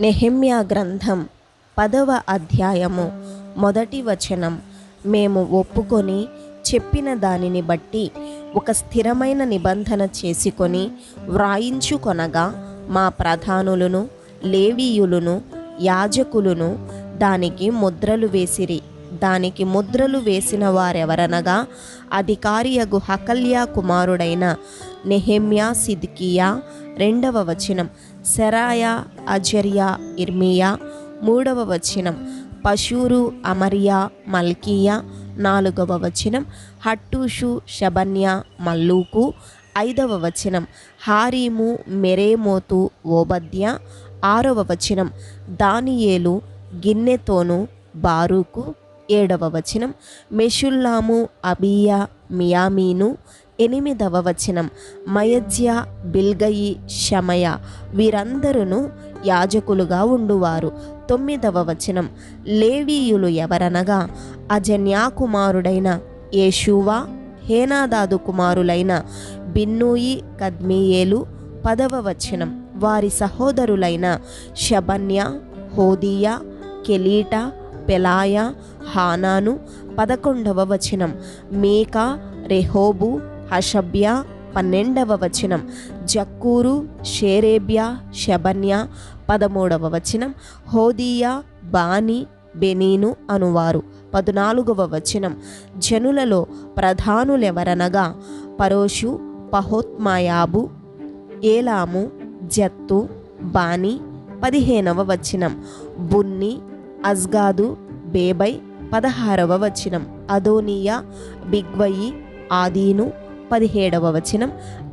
నెహెమ్యా గ్రంథం పదవ అధ్యాయము మొదటి వచనం. మేము ఒప్పుకొని చెప్పిన దానిని బట్టి ఒక స్థిరమైన నిబంధన చేసుకొని వ్రాయించుకొనగా మా ప్రధానులను లేవీయులను యాజకులను దానికి ముద్రలు వేసిరి. దానికి ముద్రలు వేసిన వారెవరనగా అధికారియగు హకల్యా కుమారుడైన నెహెమ్యా సిద్కియా రెండవ వచనం. సెరాయా అజరియా ఇర్మియా. మూడవ వచనం పశూరు అమరియా మల్కియా. నాలుగవ వచనం హట్టూషు శబన్య మల్లూకు. ఐదవ వచనం హారీము మెరేమోతు ఓబద్య. ఆరవ వచనం దానియేలు గిన్నెతోను బారూకు. ఏడవ వచనం మెషుల్లాము అబియా మియామీను. ఎనిమిదవ వచనం మయజ్య బిల్గయి శమయ వీరందరూ యాజకులుగా ఉండువారు. తొమ్మిదవ వచనం లేవీయులు ఎవరనగా అజన్యా కుమారుడైన యేషువా హేనాదాదు కుమారులైన బిన్నూయి కద్మీయేలు. పదవ వచనం వారి సహోదరులైన శబన్య హోదియా కెలీట పెలాయ హానాను. పదకొండవ వచనం మేకా రెహోబు హషభ్య పన్నెండవ వచనం జక్కూరు షేరేబ్యా శబన్య పదమూడవ వచనం హోదియా బాని బెనీను అనువారు. పద్నాలుగవ వచనం జనులలో ప్రధానులెవరనగా పరోషు పహోత్మాయాబు ఏలాము జత్తు బాని పదిహేనవ వచనం బున్ని అజ్గాదు బేబై పదహారవ వచనం అదోనియా బిగ్వయి ఆదీను పదిహేడవ వచనం.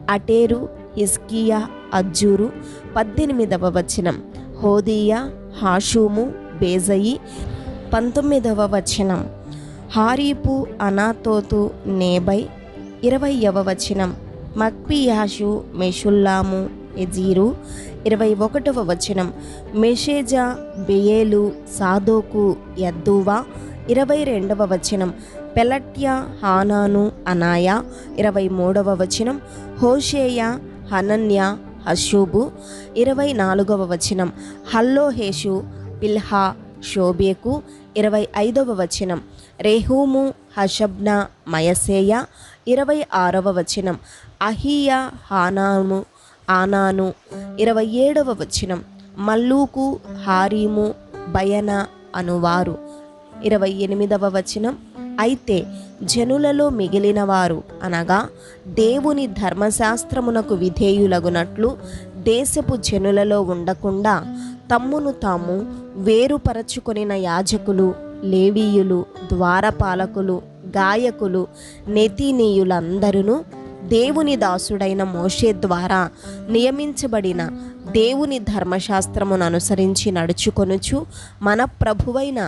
అటేరు హిస్కియా అజ్జూరు పద్దెనిమిదవ వచనం. హోదియా హాషూము బేజయి పంతొమ్మిదవ వచనం. హారీపు అనాతోతు నేబై ఇరవైయవ వచనం. మక్పియాషు మెషుల్లాము ఎజీరు ఇరవై ఒకటవ వచనం. మెషేజా బెయేలు సాదోకు యద్దువా ఇరవై రెండవ వచనం. పెలట్య హానాను అనాయ ఇరవై మూడవ వచనం హోషేయ హనన్య హషూబు ఇరవై నాలుగవ వచనం హల్లోహేషు పిల్హా షోబేకు ఇరవై ఐదవ వచనం రేహూము హషబ్న మయసేయ ఇరవై ఆరవ వచనం అహియ హానాను ఆనాను ఇరవై ఏడవ వచనం మల్లూకు హారీము బయన అనువారు ఇరవై ఎనిమిదవ వచనం అయితే జనులలో మిగిలిన వారు అనగా దేవుని ధర్మశాస్త్రమునకు విధేయులగునట్లు దేశపు జనులలో ఉండకుండా తమ్మును తాము వేరుపరచుకొనిన యాజకులు లేవీయులు ద్వారపాలకులు గాయకులు నెతీనీయులందరూ దేవుని దాసుడైన మోషే ద్వారా నియమించబడిన దేవుని ధర్మశాస్త్రమును అనుసరించి నడుచుకొనుచు మన ప్రభువైన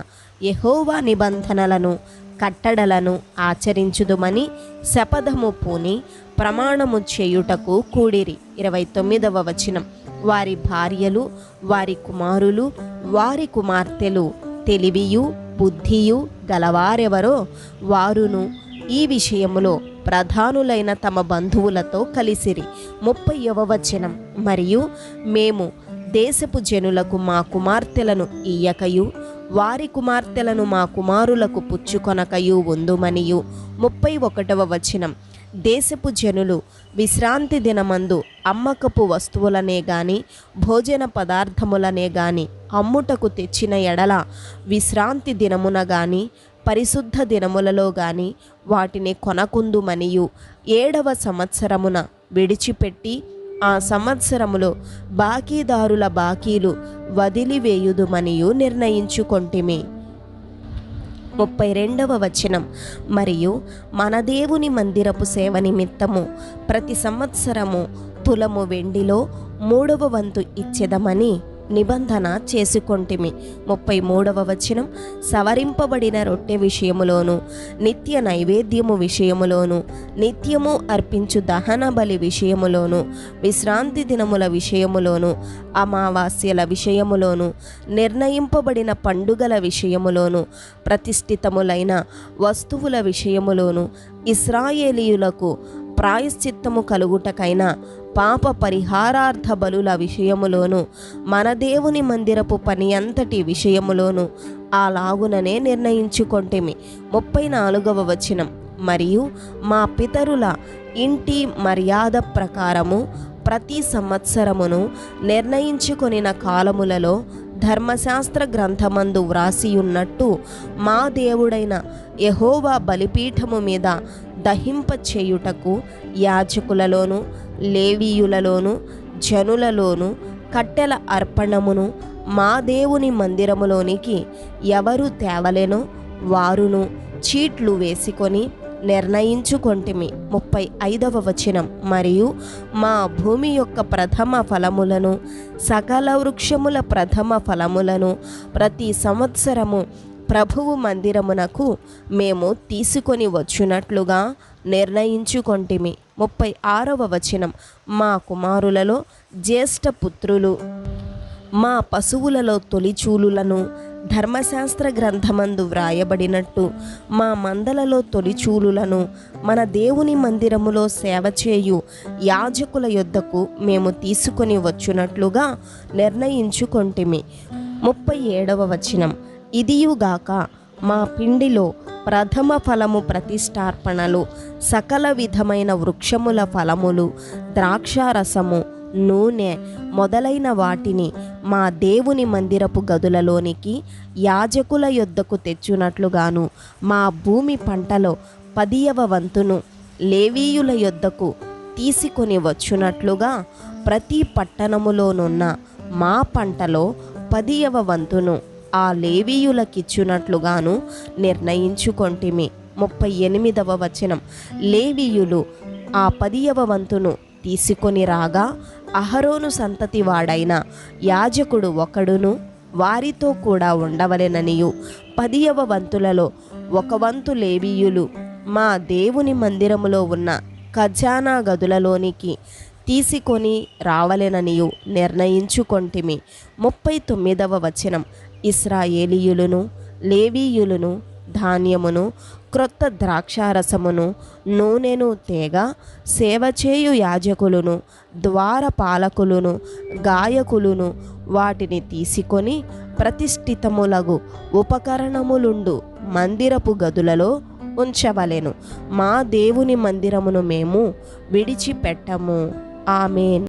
యహోవా నిబంధనలను కట్టడలను ఆచరించుదుమని శపథము పూని ప్రమాణము చేయుటకు కూడిరి. ఇరవై తొమ్మిదవ వచనం. వారి భార్యలు వారి కుమారులు వారి కుమార్తెలు తెలివియు బుద్ధియు గలవారెవరో వారును ఈ విషయములో ప్రధానులైన తమ బంధువులతో కలిసిరి. ముప్పైవ వచనం. మరియు మేము దేశపు జనులకు మా కుమార్తెలను ఇయ్యకయు వారి కుమార్తెలను మా కుమారులకు పుచ్చుకొనకయు ఉందుమనియు. ముప్పై ఒకటవ వచనం. దేశపు జనులు విశ్రాంతి దినమందు అమ్మకపు వస్తువులనే గాని భోజన పదార్థములనే గాని అమ్ముటకు తెచ్చిన ఎడల విశ్రాంతి దినమున గాని పరిశుద్ధ దినములలో గాని వాటిని కొనకుందుమనియు. ఏడవ సంవత్సరమున విడిచిపెట్టి ఆ సంవత్సరములో బాకీదారుల బాకీలు వదిలివేయుదుమనియు నిర్ణయించుకొంటిమి. ముప్పై రెండవ వచనం. మరియు మన దేవుని మందిరపు సేవ నిమిత్తము ప్రతి సంవత్సరము తులము వెండిలో మూడవ వంతు ఇచ్చెదమని నిబంధన చేసుకొంటిమి. ముప్పై మూడవ వచనం సవరింపబడిన రొట్టె విషయములోను నిత్య నైవేద్యము విషయములోను నిత్యము అర్పించు దహన బలి విషయములోను విశ్రాంతి దినముల విషయములోను అమావాస్యల విషయములోను నిర్ణయింపబడిన పండుగల విషయములోను ప్రతిష్ఠితములైన వస్తువుల విషయములోను ఇస్రాయేలీయులకు ప్రాయశ్చిత్తము కలుగుటకైన పాప పరిహారార్థ బలుల విషయములోను మన దేవుని మందిరపు పని అంతటి విషయములోను అలాగుననే నిర్ణయించుకొంటిమి. ముప్పై నాలుగవ వచనం. మరియు మా పితరుల ఇంటి మర్యాద ప్రకారము ప్రతి సంవత్సరమును నిర్ణయించుకొనిన కాలములలో ధర్మశాస్త్ర గ్రంథమందు వ్రాసియున్నట్టు మా దేవుడైన యహోవా బలిపీఠము మీద దహింప చేయుటకు యాజకులలోను లేవీయులలోను జనులలోను కట్టెల అర్పణమును మా దేవుని మందిరములోనికి ఎవరు తేవలెనో వారును చీట్లు వేసుకొని నిర్ణయించుకొంటిమి. ముప్పై ఐదవ వచనం. మరియు మా భూమి యొక్క ప్రథమ ఫలములను సకల వృక్షముల ప్రథమ ఫలములను ప్రతి సంవత్సరము ప్రభువు మందిరమునకు మేము తీసుకొని వచ్చునట్లుగా నిర్ణయించుకొంటిమి. ముప్పై ఆరవ వచనం. మా కుమారులలో జ్యేష్ఠ పుత్రులు మా పశువులలో తొలిచూలులను ధర్మశాస్త్ర గ్రంథమందు వ్రాయబడినట్టు మా మందలలో తొలిచూలులను మన దేవుని మందిరములో సేవ చేయు యాజకుల యొద్దకు మేము తీసుకొని వచ్చునట్లుగా నిర్ణయించుకొంటిమి. ముప్పై ఏడవ వచనం. ఇదియుగాక మా పిండిలో ప్రథమ ఫలము ప్రతిష్టార్పణలు సకల విధమైన వృక్షముల ఫలములు ద్రాక్షారసము నూనె మొదలైన వాటిని మా దేవుని మందిరపు గదులలోనికి యాజకుల యొద్దకు తెచ్చునట్లుగాను మా భూమి పంటలో పదియవ వంతును లేవీయుల యొద్దకు తీసుకొని వచ్చునట్లుగా ప్రతి పట్టణములోనున్న మా పంటలో పదియవ వంతును ఆ లేవీయులకిచ్చునట్లుగాను నిర్ణయించుకొంటిమి. ముప్పై ఎనిమిదవ వచనం. లేవీయులు ఆ పదియవ వంతును తీసుకొని రాగా అహరోను సంతతి వాడైన యాజకుడు ఒకడును వారితో కూడా ఉండవలెననియు. పదియవ వంతులలో ఒక వంతు లేవీయులు మా దేవుని మందిరములో ఉన్న ఖజానా గదులలోనికి తీసుకొని రావలెననియు నిర్ణయించుకొంటిమి. ముప్పై తొమ్మిదవ వచనం. ఇస్రాయేలీయులను లేవీయులను ధాన్యమును క్రొత్త ద్రాక్షారసమును నూనెను తేగ సేవ చేయు యాజకులను ద్వారపాలకులను గాయకులను వాటిని తీసుకొని ప్రతిష్ఠితములగు ఉపకరణములుండు మందిరపు గదులలో ఉంచవలెను. మా దేవుని మందిరమును మేము విడిచిపెట్టము. ఆమెన్.